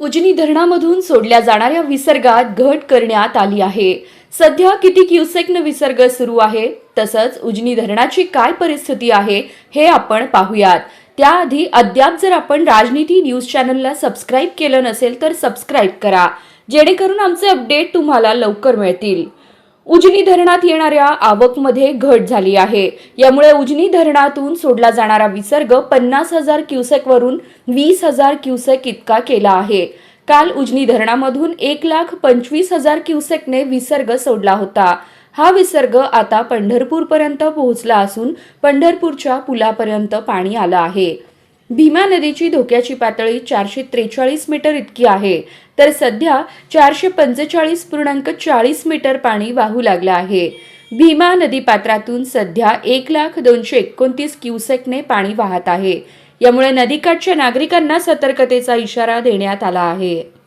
उजनी धरणामधून सोडल्या जाणाऱ्या विसर्गात घट करण्यात आली आहे. सध्या किती क्युसेकनं विसर्ग सुरू आहे? तसंच उजनी धरणाची काय परिस्थिती आहे हे आपण पाहूयात. त्याआधी अद्याप जर आपण राजनीती न्यूज चॅनलला सबस्क्राईब केलं नसेल तर सबस्क्राईब करा. जेणेकरून आमचे अपडेट तुम्हाला लवकर मिळतील. उजनी धरणात येणाऱ्या आवकमध्ये घट झाली आहे. यामुळे उजनी धरणातून सोडला जाणारा विसर्ग पन्नास हजार क्युसेकवरून वीस हजार क्युसेक इतका केला आहे. काल उजनी धरणामधून एक लाख पंचवीस हजार क्युसेकने विसर्ग सोडला होता. हा विसर्ग आता पंढरपूरपर्यंत पोहोचला असून पंढरपूरच्या पुलापर्यंत पाणी आलं आहे. भीमा नदीची धोक्याची पातळी चारशे त्रेचाळीस मीटर इतकी आहे. तर सध्या चारशे पंचेचाळीस पूर्णांक चाळीस मीटर पाणी वाहू लागलं आहे. भीमा नदी पात्रातून सध्या एक लाख दोनशे एकोणतीस क्युसेकने पाणी वाहत आहे. यामुळे नदीकाठच्या नागरिकांना सतर्कतेचा इशारा देण्यात आला आहे.